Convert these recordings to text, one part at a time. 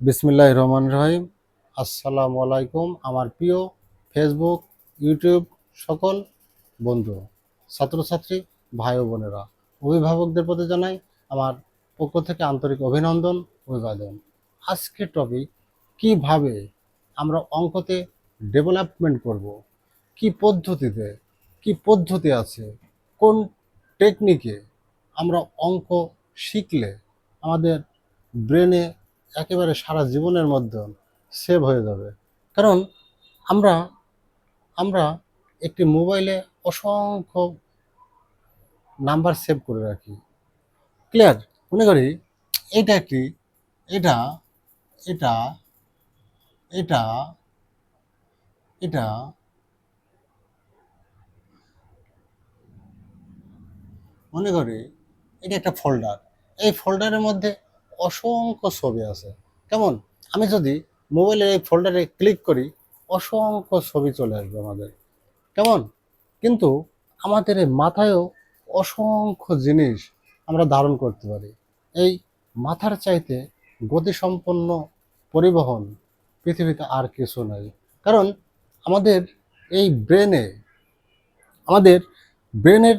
বিসমিল্লাহ রহমান রহিম। আসসালামু আলাইকুম, আমার প্রিয় ফেসবুক ইউটিউব সকল বন্ধু, ছাত্রছাত্রী, ভাই ও বোনেরা। অভিভাবকদের প্রতি জানাই আমার পক্ষ থেকে আন্তরিক অভিনন্দন, অভিবাদন। আজকের টপিক কীভাবে আমরা অঙ্কতে ডেভেলপমেন্ট করব? কি পদ্ধতিতে, কি পদ্ধতি আছে? কোন টেকনিকে আমরা অঙ্ক শিখলে আমাদের ব্রেনে একেবারে সারা জীবনের মধ্যে সেভ হয়ে যাবে। কারণ আমরা আমরা একটি মোবাইলে অসংখ্য নাম্বার সেভ করে রাখি। ক্লিয়ার মনে করি এটা একটি, এটা এটা এটা এটা, মনে করি এটা একটা ফোল্ডার এই ফোল্ডারের মধ্যে অসংখ্য ছবি আছে। কেমন? আমি যদি মোবাইলের এই ফোল্ডারে ক্লিক করি, অসংখ্য ছবি চলে আসবে আমাদের। কেমন? কিন্তু আমাদের এই মাথায়ও অসংখ্য জিনিস আমরা ধারণ করতে পারি। এই মাথার চাইতে গতিসম্পন্ন পরিবহন পৃথিবীতে আর কিছু নাই। কারণ আমাদের এই ব্রেনে, আমাদের ব্রেনের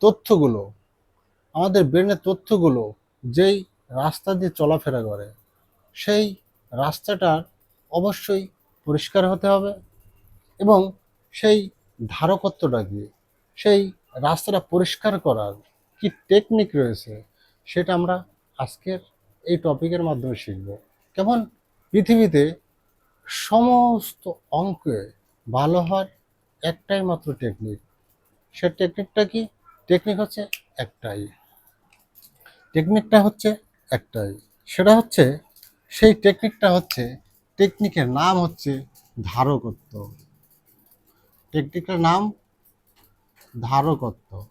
তথ্যগুলো, আমাদের ব্রেনের তথ্যগুলো যেই রাস্তা দিয়ে চলাফেরা করে, সেই রাস্তাটার অবশ্যই পরিষ্কার হতে হবে এবং সেই ধারকত্বটা কি সেই রাস্তাটা পরিষ্কার করার কি টেকনিক রয়েছে সেটা আমরা আজকের এই টপিকের মাধ্যমে শিখব। কেমন? পৃথিবীতে সমস্ত অঙ্কে ভালো হওয়ার একটাই মাত্র টেকনিক সে টেকনিকটা কি? টেকনিক হচ্ছে একটাই। টেকনিকটা হচ্ছে একটাই। সেটা হচ্ছে, সেই টেকনিকটা হচ্ছে টেকনিকের নাম হচ্ছে ধারকত্ব। টেকনিকের নাম ধারকত্ব।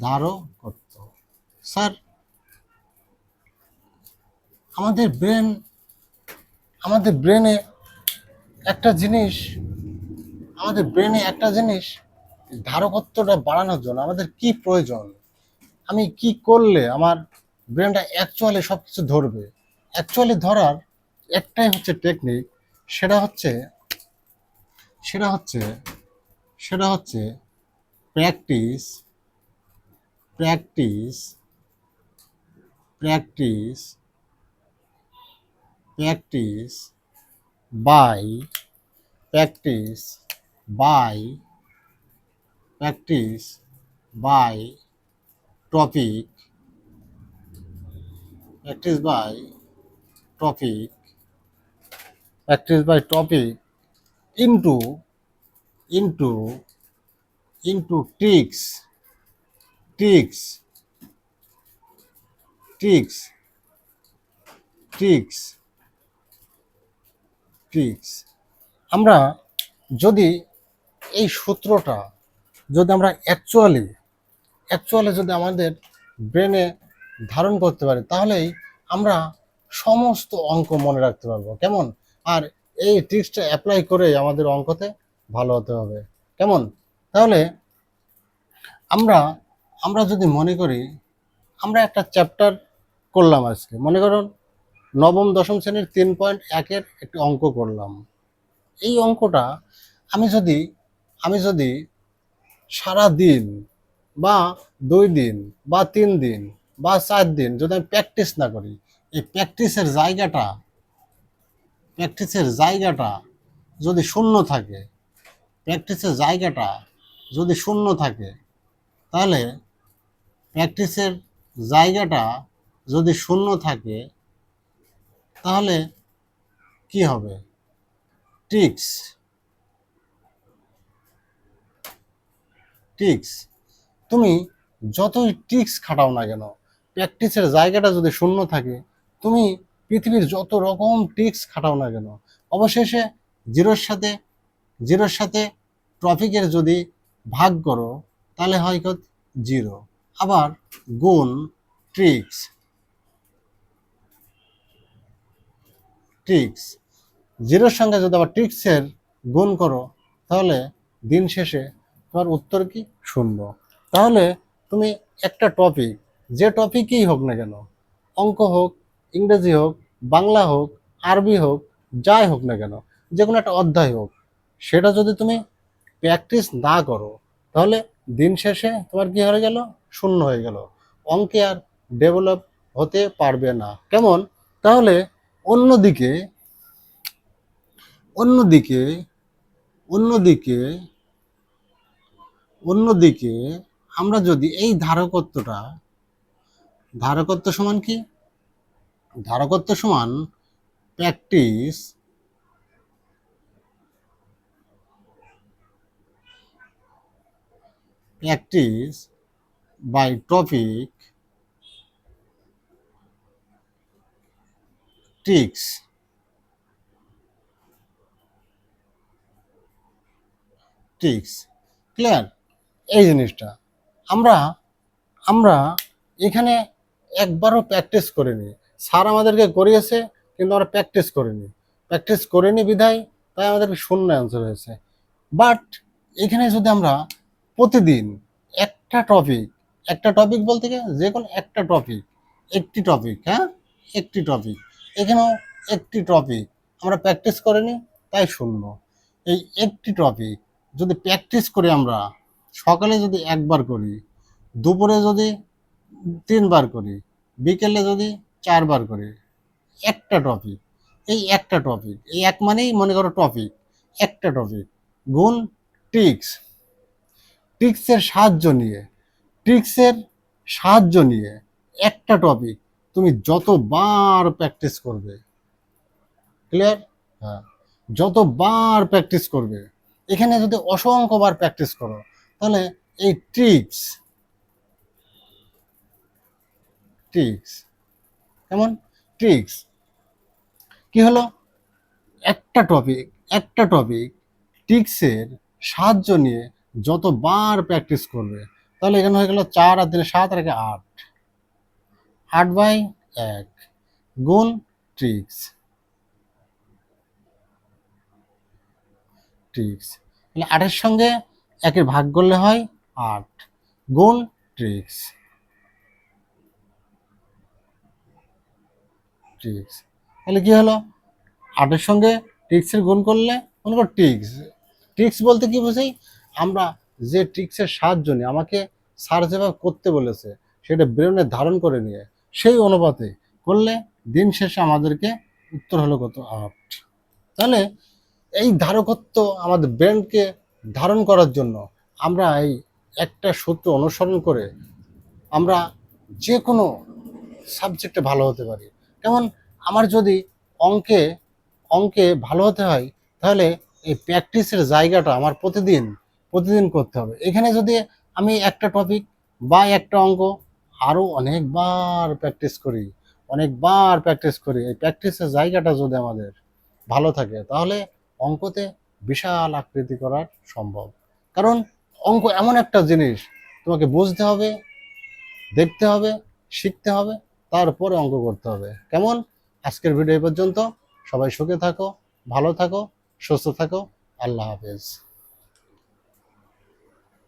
ধারকত্ব। স্যার, আমাদের ব্রেন আমাদের ব্রেনে একটা জিনিস, আমাদের ব্রেনে একটা জিনিস, ধারকত্বটা বাড়ানোর জন্য আমাদের কি প্রয়োজন? আমি কি করলে আমার ব্রেনটা অ্যাকচুয়ালি সব কিছু ধরবে। অ্যাকচুয়ালি ধরার একটাই হচ্ছে টেকনিক সেটা হচ্ছে সেটা হচ্ছে সেটা হচ্ছে practice practice practice practice by practice by practice by topic practice by topic practice by topic into into into tricks tricks tricks tricks tricks আমরা যদি এই সূত্রটা যদি আমরা অ্যাকচুয়ালি অ্যাকচুয়ালি যদি আমাদের ব্রেনে ধারণ করতে পারি, তাহলেই আমরা সমস্ত অঙ্ক মনে রাখতে পারব। কেমন? আর এই ট্রিক্সটা অ্যাপ্লাই করে আমাদের অঙ্কতে ভালো হতে হবে। কেমন? তাহলে আমরা আমরা যদি মনে করি, আমরা একটা চ্যাপ্টার করলাম আজকে। মনে করুন, নবম, দশম শ্রেণির তিন পয়েন্ট একের একটি অঙ্ক করলাম। এই অঙ্কটা আমি যদি আমি যদি সারা দিন বা দুই দিন বা তিন দিন বা চার দিন যদি আমি প্র্যাকটিস না করি, এই প্র্যাকটিসের জায়গাটা প্র্যাকটিসের জায়গাটা যদি শূন্য থাকে প্র্যাকটিসের জায়গাটা যদি শূন্য থাকে, তাহলে প্র্যাকটিসের জায়গাটা যদি শূন্য থাকে, তাহলে কি হবে? টিক্স টিক্স তুমি যতই টিক্স খাটাও না কেন প্র্যাকটিসের জায়গাটা যদি শূন্য থাকে, তুমি পৃথিবীর যত রকম টিক্স খাটাও না কেন, অবশেষে জিরোর সাথে জিরোর সাথে টপিকের যদি ভাগ করো, তাহলে হয় কত? জিরো। আবার গুণ ট্রিক্স ট্রিক্স জিরোর সঙ্গে যদি আবার ট্রিক্সের গুণ করো, তাহলে দিন শেষে তোমার উত্তর কি? শূন্য। তাহলে তুমি একটা টপিক যে টপিকই হোক না কেন, অঙ্ক হোক, ইংরেজি হোক, বাংলা হোক, আরবি হোক, যাই হোক না কেন, যে কোনো একটা অধ্যায় হোক, সেটা যদি তুমি প্র্যাকটিস না করো, তাহলে দিন শেষে তোমার কি হয়ে গেল? শূন্য হয়ে গেল। অঙ্কে আর ডেভেলপ হতে পারবে না। কেমন? তাহলে অন্যদিকে অন্যদিকে অন্যদিকে অন্যদিকে আমরা যদি এই ধারকত্বটা ধারকত্ব সমান কি? ধারকত্ব সমান প্র্যাকটিস প্র্যাকটিস বাই টপিক টিক্স। টিক্স। ক্লিয়ার? এই জিনিসটা। আমরা আমরা এখানে একবারও প্র্যাকটিস করিনি। স্যার আমাদেরকে করিয়েছে, কিন্তু আমরা প্র্যাকটিস করিনি। প্র্যাকটিস করিনি বিধায়, তাই আমাদেরকে শূন্য অ্যান্সার হয়েছে। বাট এখানে যদি আমরা প্রতিদিন একটা টপিক একটা টপিক বলতে গিয়ে যে কোনো একটা টপিক একটি টপিক হ্যাঁ? একটি টপিক এখানেও একটি টপিক আমরা প্র্যাকটিস করিনি, তাই শূন্য। এই একটি টপিক যদি প্র্যাকটিস করি আমরা, সকালে যদি একবার করি, দুপুরে যদি তিনবার করি। বিকেলে যদি চারবার করি। একটা টপিক এই একটা টপিক এই এক মানেই মনে করো টপিক একটা টপিক গুণ ট্রিক্স টিক্সের সাহায্য নিয়ে। টিক্সের সাহায্য নিয়ে একটা টপিক তুমি যতবার প্র্যাকটিস করবে। ক্লিয়ার হ্যাঁ। যতবার প্র্যাকটিস করবে। এখানে যদি অসংখ্যবার প্র্যাকটিস করো, তাহলে এই ট্রিক্স ট্রিক্স কেমন? ট্রিক্স কি হলো? একটা টপিক একটা টপিক ট্রিক্সের সাহায্য নিয়ে যতবার প্র্যাকটিস করবে, তাহলে এখানে হয়ে গেল চার আর দিনে সাত আর আট। আট বাই এক গুণ ট্রিক্স ট্রিক্স তাহলে আটের সঙ্গে একের ভাগ করলে হয় আট গুণ ট্রিক্স ট্রিক্স তাহলে কী হলো? আটের সঙ্গে ট্রিক্সের গুণ করলে, মনে করো ট্রিক্স ট্রিক্স বলতে কি বুঝি আমরা যে ট্রিক্সের সাহায্য নিয়ে আমাকে স্যার যেভাবে করতে বলেছে, সেটা ব্রেনে ধারণ করে নিয়ে, সেই অনুপাতে করলে দিন শেষে আমাদেরকে উত্তর হলো কত? আট। তাহলে এই ধারকত্ব আমাদের ব্রেনকে ধারণ করার জন্য আমরা এই একটা সূত্র অনুসরণ করে আমরা যে কোনো সাবজেক্টে ভালো হতে পারি। যেমন আমার যদি অঙ্কে অঙ্কে ভালো হতে হয়, তাহলে এই প্র্যাকটিসের জায়গাটা আমার প্রতিদিন প্রতিদিন করতে হবে। এখানে যদি আমি একটা টপিক বা একটা অঙ্ক আরও অনেকবার প্র্যাকটিস করি, অনেকবার প্র্যাকটিস করি, এই প্র্যাকটিসের জায়গাটা যদি আমাদের ভালো থাকে, তাহলে অঙ্কতে বিশাল আকৃতি করা সম্ভব। কারণ অঙ্ক এমন একটা জিনিস, তোমাকে বুঝতে হবে, দেখতে হবে, শিখতে হবে তারপরে অঙ্ক করতে হবে। কেমন? আজকের ভিডিও পর্যন্ত। সবাই সুখে থাকো, ভালো থাকো, সুস্থ থাকো। আল্লাহ হাফেজ।